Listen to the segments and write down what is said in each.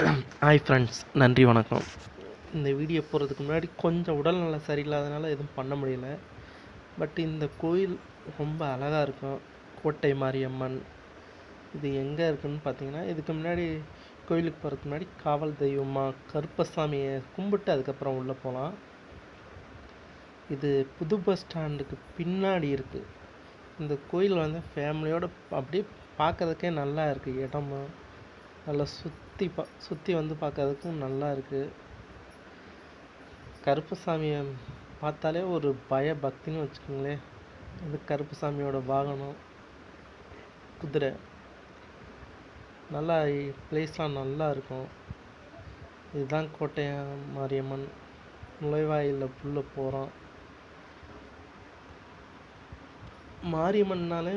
Hi friends நன்றி வணக்கம். இந்த வீடியோ போகிறதுக்கு முன்னாடி கொஞ்சம் உடல்நல சரியில்லாதனால எதுவும் பண்ண முடியல. பட் இந்த கோயில் ரொம்ப அழகாக இருக்கும். கோட்டை மாரியம்மன். இது எங்கே இருக்குன்னு பார்த்தீங்கன்னா இதுக்கு முன்னாடி கோயிலுக்கு போகிறதுக்கு முன்னாடி காவல் தெய்வமாக கருப்பசாமியை கும்பிட்டு அதுக்கப்புறம் உள்ளே போகலாம் இது புது பஸ் ஸ்டாண்டுக்கு பின்னாடி இருக்குது இந்த கோயில் வந்து ஃபேமிலியோடு அப்படியே பார்க்கறதுக்கே நல்லா இருக்குது இடமா நல்லா சுற்றி பா சுற்றி வந்து பார்க்கறதுக்கும் நல்லா இருக்குது கருப்பசாமியை பார்த்தாலே ஒரு பய பக்தின்னு வச்சுக்கோங்களேன் இது கருப்பசாமியோட வாகனம் குதிரை. நல்லா பிளேஸ்லாம் நல்லா இருக்கும். இதுதான் கோட்டையம் மாரியம்மன். நுழைவாயிலில் புள்ள போகிறோம் மாரியம்மன்னாலே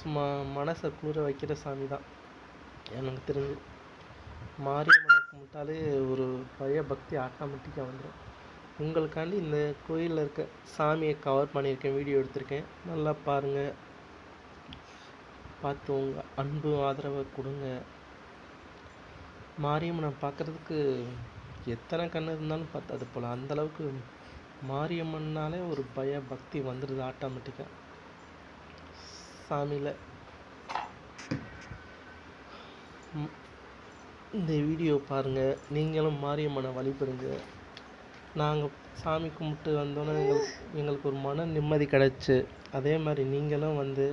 சும்மா மனசை குளிர வைக்கிற சாமி தான் எனக்கு தெரிஞ்சு. மாரியம்மனை கும்பிட்டாலே ஒரு பய பக்தி ஆட்டோமேட்டிக்காக வந்துடும் உங்களுக்காண்டி இந்த கோயிலில் இருக்க சாமியை கவர் பண்ணியிருக்கேன் வீடியோ எடுத்திருக்கேன். நல்லா பாருங்கள் பார்த்து உங்கள் அன்பு ஆதரவை கொடுங்க. மாரியம்மனை பார்க்குறதுக்கு எத்தனை கண்ணு இருந்தாலும் பத்தாது போல். அந்தளவுக்கு மாரியம்மன்னாலே ஒரு பய பக்தி வந்துடுது ஆட்டோமேட்டிக்காக சாமியில். இந்த வீடியோ பாருங்கள் நீங்களும் மாரியம்மனை வழிபடுங்க. நாங்கள் சாமி கும்பிட்டு வந்தோன்னே எங்களுக்கு எங்களுக்கு ஒரு மன நிம்மதி கிடச்சி. அதே மாதிரி நீங்களும் வந்து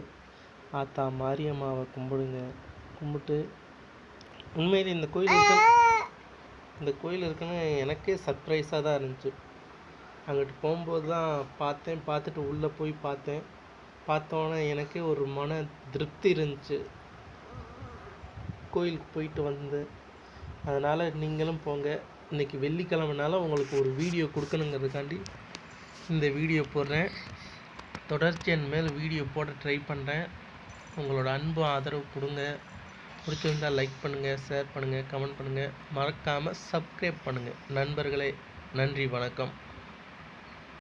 ஆத்தா மாரியம்மாவை கும்பிடுங்க. கும்பிட்டு உண்மையிலே இந்த கோயில் இருக்க இந்த கோயில் இருக்குன்னு எனக்கே சர்ப்ரைஸாக தான் இருந்துச்சு. அங்கிட்டு போகும்போது தான் பார்த்தேன் பார்த்துட்டு உள்ளே போய் பார்த்தேன். பார்த்தோன்னே எனக்கே ஒரு மன திருப்தி இருந்துச்சு. கோயிலுக்கு போயிட்டு வந்து அதனால் நீங்களும் போங்க. இன்றைக்கி வெள்ளிக்கிழமைனால உங்களுக்கு ஒரு வீடியோ கொடுக்கணுங்கிறதுக்காண்டி இந்த வீடியோ போடுறேன். தொடர்ச்சியின் மேல் வீடியோ போட ட்ரை பண்ணுறேன் உங்களோட அன்பு ஆதரவு கொடுங்க. பிடிச்சிருந்தால் லைக் பண்ணுங்கள் ஷேர் பண்ணுங்கள் கமெண்ட் பண்ணுங்கள் மறக்காமல் சப்ஸ்கிரைப் பண்ணுங்கள் நண்பர்களே நன்றி வணக்கம்.